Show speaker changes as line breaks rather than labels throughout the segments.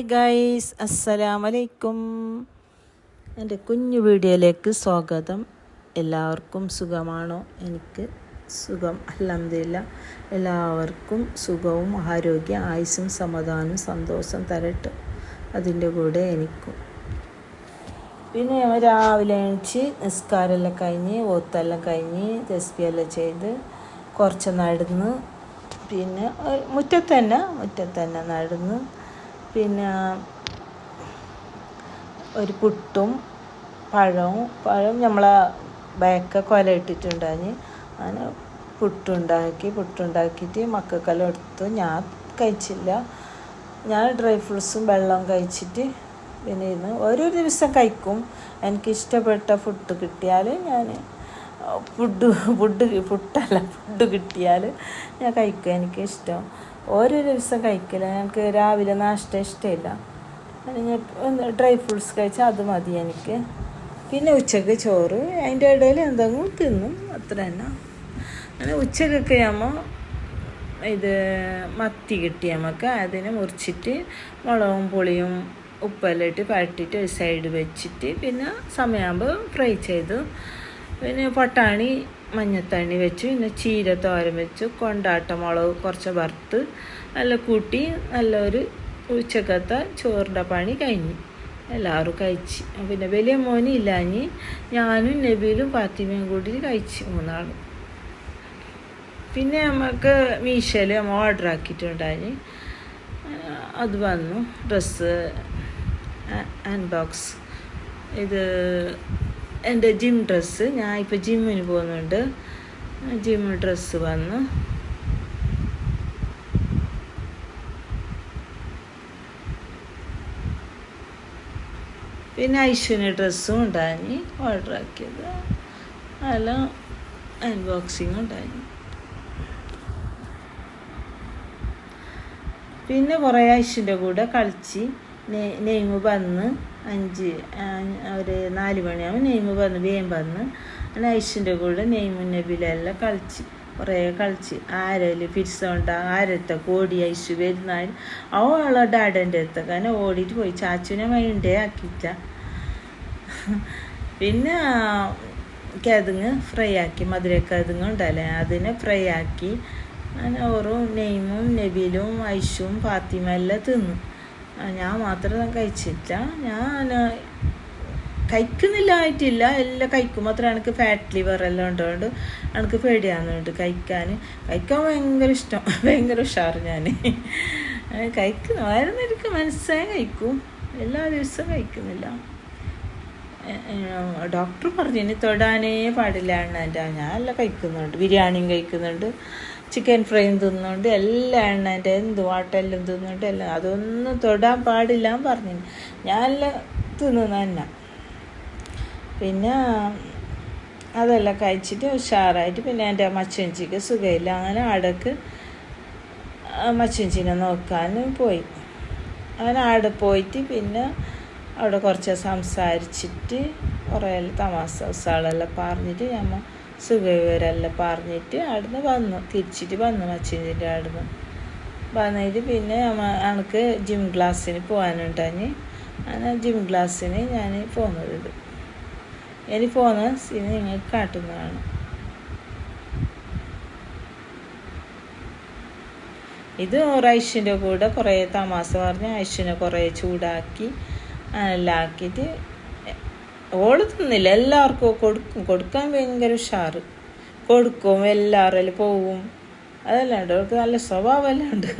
Hi guys അസ്സലാമലൈക്കും എന്റെ കുഞ്ഞു വീഡിയോയിലേക്ക് സ്വാഗതം. എല്ലാവർക്കും സുഖമാണോ? എനിക്ക് സുഖം. അലഹമില്ല എല്ലാവർക്കും സുഖവും ആരോഗ്യ ആയുസ്സും സമാധാനവും സന്തോഷം തരട്ടെ. അതിന്റെ കൂടെ എനിക്കും. പിന്നെ രാവിലെ എണിച്ച് നിസ്കാരമെല്ലാം കഴിഞ്ഞ് ഓത്തെല്ലാം കഴിഞ്ഞ് തെസ്പിയെല്ലാം ചെയ്ത് കുറച്ച് നടന്ന് പിന്നെ മുറ്റത്തന്നെ മുറ്റത്തന്നെ മുറ്റത്ത് തന്നെ നടന്ന് പിന്നെ ഒരു പുട്ടും പഴവും പഴം നമ്മളെ ബാക്ക കൊല ഇട്ടിട്ടുണ്ടായിന്. അങ്ങനെ പുട്ടുണ്ടാക്കി പുട്ടുണ്ടാക്കിയിട്ട് മക്കൾക്കെല്ലാം എടുത്തു. ഞാൻ കഴിച്ചില്ല. ഞാൻ ഡ്രൈ ഫ്രൂട്ട്സും വെള്ളവും കഴിച്ചിട്ട് പിന്നെ ഇരുന്ന് ഓരോ ദിവസം കഴിക്കും. എനിക്ക് ഇഷ്ടപ്പെട്ട ഫുഡ് കിട്ടിയാൽ ഞാൻ ഫുഡ് ഫുഡ് ഫുഡല്ല ഫുഡ് കിട്ടിയാൽ ഞാൻ കഴിക്കും. എനിക്കിഷ്ടം. ഓരോ ദിവസം കഴിക്കില്ല. ഞങ്ങൾക്ക് രാവിലെ നാഷ്ട ഇഷ്ടമില്ല ഡ്രൈ ഫ്രൂട്ട്സ് കഴിച്ചാൽ അത് മതി എനിക്ക്. പിന്നെ ഉച്ചയ്ക്ക് ചോറ്. അതിന്റെ ഇടയിൽ എന്തെങ്കിലും തിന്നും. അത്ര തന്നെ. അങ്ങനെ ഉച്ചക്കൊക്കെ ആകുമ്പോൾ ഇത് മത്തി കിട്ടി നമുക്ക് അതിനെ മുറിച്ചിട്ട് മുളകും പുളിയും ഉപ്പെല്ലാം പരട്ടിയിട്ട് ഒരു സൈഡ് വെച്ചിട്ട് പിന്നെ സമയമാകുമ്പോൾ ഫ്രൈ ചെയ്തു. പിന്നെ പട്ടാണി മഞ്ഞത്തണ്ണി വെച്ച് പിന്നെ ചീര തോരൻ വെച്ചു കൊണ്ടാട്ട മുളക് കുറച്ച് വറുത്ത് നല്ല കൂട്ടി നല്ലൊരു ഉച്ചക്കത്തെ ചോറിന്റെ പണി കഴിഞ്ഞു. എല്ലാവരും കഴിച്ച്. പിന്നെ വലിയ മോനും ഇല്ലാഞ്ഞ് ഞാനും നബീലും ഫാത്തിമയും കൂടി കഴിച്ച് മൂന്നാളും. പിന്നെ നമുക്ക് മീഷോയിൽ നമ്മൾ ഓർഡർ ആക്കിയിട്ടുണ്ടായി അത് വന്നു. ഡ്രസ്സ് ഹാൻഡ് ബോക്സ് ഇത് എന്റെ ജിം ഡ്രസ്സ് ഞാൻ ഇപ്പോൾ ജിമ്മിന് പോകുന്നുണ്ട്. ജിം ഡ്രസ്സ് വന്നു. പിന്നെ ഐശ്വര്യ ഡ്രസ്സും ഉണ്ടായി ഓർഡർ ആക്കിയത്. അല്ല അൺബോക്സിങ് ഉണ്ടായി പിന്നെ കുറേ ഐശ്വന്റെ കൂടെ കളിച്ച്. നെയ്മ് വന്ന് അഞ്ച് ഒരു നാല് മണിയാകുമ്പോൾ നെയ്മ് വന്ന് വേം വന്ന് ഐശ്വര്യ കൂടെ നെയ്മു നബിലെല്ലാം കളിച്ച് കുറേ കളിച്ച്. ആരൽ പിരിച്ചോണ്ട ആരത്തെ കോടി ഐശു വരുന്നാൽ അവളെ ഡാഡന്റെ അടുത്തൊക്കെ അങ്ങനെ ഓടിയിട്ട് പോയി. ചാച്ചുവിനെ മൈൻഡേ ആക്കിയില്ല പിന്നെ കതുങ്ങ് ഫ്രൈ ആക്കി മധുര മധുരക്കതുങ്ങ് ഉണ്ടല്ലേ അതിനെ ഫ്രൈ ആക്കി. അങ്ങനെ ഓറും നെയ്മും നബിലും ഐഷും ഫാത്തിമ എല്ലാം തിന്നു. ഞാൻ മാത്രം കഴിച്ചില്ല ഞാൻ കഴിക്കുന്നില്ല ആയിട്ടില്ല എല്ലാം കഴിക്കും. മാത്രം എനിക്ക് ഫാറ്റ് ലിവർ എല്ലാം ഉണ്ടോണ്ട് എനിക്ക് പേടിയാകുന്നുണ്ട് കഴിക്കാൻ കഴിക്കാൻ ഭയങ്കര ഇഷ്ടം. ഭയങ്കര ഉഷാറ് ഞാൻ കഴിക്കുന്നു. വയറുന്നിരിക്കും മനസ്സായി കഴിക്കും. എല്ലാ ദിവസവും കഴിക്കുന്നില്ല. ഡോക്ടർ പറഞ്ഞു ഇനി തൊടാനേ പാടില്ല എണ്ണന്റെ ഞാൻ എല്ലാം കഴിക്കുന്നുണ്ട്. ബിരിയാണിയും കഴിക്കുന്നുണ്ട്. ചിക്കൻ ഫ്രൈയും തിന്നുകൊണ്ട് എല്ലാ എണ്ണന്റെ എന്ത് വാട്ടെല്ലാം തിന്നുകൊണ്ട് എല്ലാം അതൊന്നും തൊടാൻ പാടില്ല എന്ന് പറഞ്ഞു ഞാനെല്ലാം തിന്നുന്ന തന്നെ. പിന്നെ അതെല്ലാം കഴിച്ചിട്ട് ഉഷാറായിട്ട് പിന്നെ എന്റെ മച്ചഞ്ചിക്ക് സുഖമില്ല അങ്ങനെ അടക്ക് മച്ചഞ്ചിനെ നോക്കാൻ പോയി. അങ്ങനെ അവിടെ പോയിട്ട് പിന്നെ അവിടെ കുറച്ച് സംസാരിച്ചിട്ട് കുറേ തമാശ ദിവസങ്ങളെല്ലാം പറഞ്ഞിട്ട് നമ്മൾ സുഖവിവരെല്ലാം പറഞ്ഞിട്ട് അവിടുന്ന് വന്നു. തിരിച്ചിട്ട് വന്നു മച്ചിന്റെ അവിടുന്ന്. വന്നിട്ട് പിന്നെ എനിക്ക് ജിം ക്ലാസ്സിന് പോകാനുണ്ടാഞ്ഞ് അങ്ങനെ ജിം ക്ലാസ്സിന് ഞാൻ പോകുന്നത്. ഇനി പോകുന്ന സീന് നിങ്ങൾക്ക് കാട്ടുന്നതാണ്. ഇത് ഐശ്വന്റെ കൂടെ കുറേ തമാശ പറഞ്ഞ് ഐഷിനെ കുറേ ചൂടാക്കി അതെല്ലാം ആക്കിയിട്ട് ഓൾ തിന്നില്ല. എല്ലാവർക്കും കൊടുക്കും. കൊടുക്കാൻ ഭയങ്കര ഉഷാറ്. കൊടുക്കും എല്ലാവരും പോവും. അതെല്ലാം ഉണ്ട് നല്ല സ്വഭാവമെല്ലാം ഉണ്ട്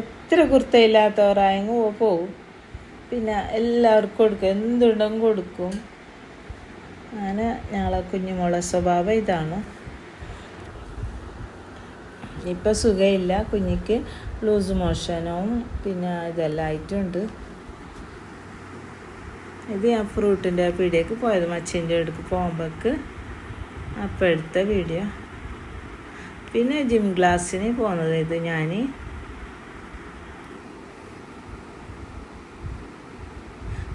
എത്ര കുർത്തയില്ലാത്തവരായെങ്കിൽ പോവും. പിന്നെ എല്ലാവർക്കും കൊടുക്കും. എന്തുണ്ടെങ്കിലും കൊടുക്കും. അങ്ങനെ ഞങ്ങളെ കുഞ്ഞുമോളെ സ്വഭാവം ഇതാണ്. ഇപ്പം സുഖമില്ല കുഞ്ഞിക്ക് ലൂസ് മോഷനും പിന്നെ ഇതെല്ലാം ആയിട്ടുണ്ട്. ഇത് ഞാൻ ഫ്രൂട്ടിന്റെ പീടിയേക്ക് പോയത് മച്ചിന്റെ അടുക്ക് പോകുമ്പോൾക്ക് അപ്പം എടുത്ത വീഡിയോ. പിന്നെ ജിം ക്ലാസ്സിന് പോകുന്നത് ഇത് ഞാൻ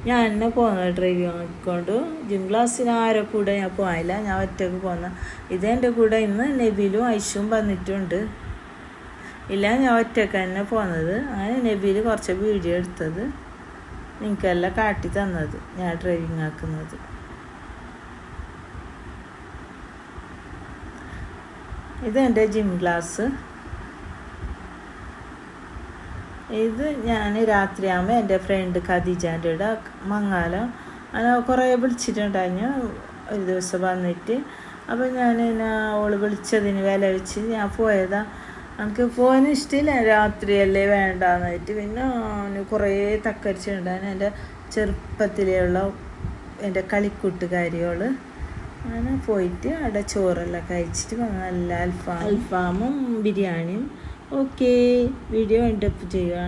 ഞാൻ എന്നെ പോകുന്നത് ഡ്രൈവിംഗ് ആക്കിക്കൊണ്ട് ജിം ക്ലാസ്സിന് ആരെ കൂടെ ഞാൻ പോയില്ല. ഞാൻ ഒറ്റയ്ക്ക് പോന്ന ഇത് എന്റെ കൂടെ ഇന്ന് നബിലും ഐഷും വന്നിട്ടുണ്ട്. ഇല്ല ഞാൻ ഒറ്റയ്ക്ക് തന്നെ പോന്നത്. അങ്ങനെ നബിയിൽ കുറച്ച് വീഡിയോ എടുത്തത്. നിങ്ങൾക്കെല്ലാം കാട്ടി തന്നത്. ഞാൻ ഡ്രൈവിങ് ആക്കുന്നത്. ഇതെന്റെ ജിം ക്ലാസ് ഇത് ഞാൻ രാത്രിയാകുമ്പോൾ എന്റെ ഫ്രണ്ട് ഖദീജാന്റെ ഇവിടെ മങ്ങാലം അങ്ങനെ കുറേ വിളിച്ചിട്ടുണ്ടായിരുന്നു ഒരു ദിവസം വന്നിട്ട്. അപ്പോൾ ഞാൻ ഓൾ വിളിച്ചതിന് വില വെച്ച് ഞാൻ പോയതാ. എനിക്ക് പോകാൻ ഇഷ്ടമില്ല രാത്രിയല്ലേ വേണ്ടെന്നായിട്ട്. പിന്നെ കുറേ തക്കരിച്ചിട്ടുണ്ടായിരുന്നു എന്റെ ചെറുപ്പത്തിലുള്ള എന്റെ കളിക്കൂട്ടുകാരികൾ അങ്ങനെ പോയിട്ട് അവിടെ ചോറെല്ലാം കഴിച്ചിട്ട് നല്ല അൽഫാം അൽഫാമും ബിരിയാണിയും ഓക്കെ. വീഡിയോ എൻഡപ്പ് ചെയ്യുക.